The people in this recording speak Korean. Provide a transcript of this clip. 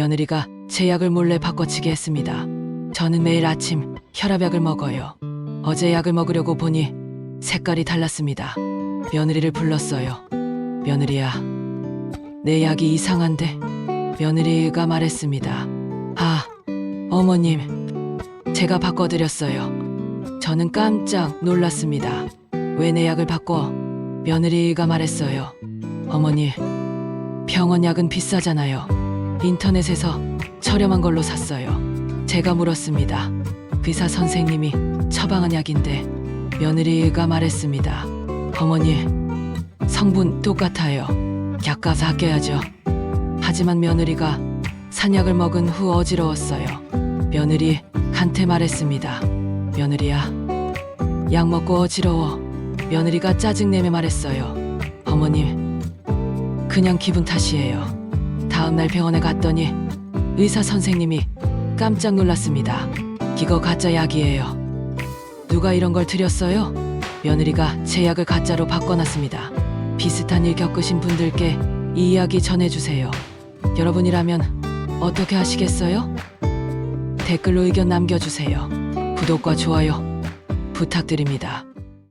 며느리가 제 약을 몰래 바꿔치기 했습니다. 저는 매일 아침 혈압약을 먹어요. 어제 약을 먹으려고 보니 색깔이 달랐습니다. 며느리를 불렀어요. 며느리야, 내 약이 이상한데? 며느리가 말했습니다. 아, 어머님, 제가 바꿔드렸어요. 저는 깜짝 놀랐습니다. 왜 내 약을 바꿔? 며느리가 말했어요. 어머니, 병원 약은 비싸잖아요. 인터넷에서 저렴한 걸로 샀어요. 제가 물었습니다. 의사 선생님이 처방한 약인데 며느리가 말했습니다. 어머니, 성분 똑같아요. 약값 아껴야죠. 하지만 며느리가 산약을 먹은 후 어지러웠어요. 며느리 한테 말했습니다. 며느리야, 약 먹고 어지러워. 며느리가 짜증내며 말했어요. 어머님, 그냥 기분 탓이에요. 다음날 병원에 갔더니 의사 선생님이 깜짝 놀랐습니다. 이거 가짜 약이에요. 누가 이런 걸 드렸어요? 며느리가 제 약을 가짜로 바꿔놨습니다. 비슷한 일 겪으신 분들께 이 이야기 전해주세요. 여러분이라면 어떻게 하시겠어요? 댓글로 의견 남겨주세요. 구독과 좋아요 부탁드립니다.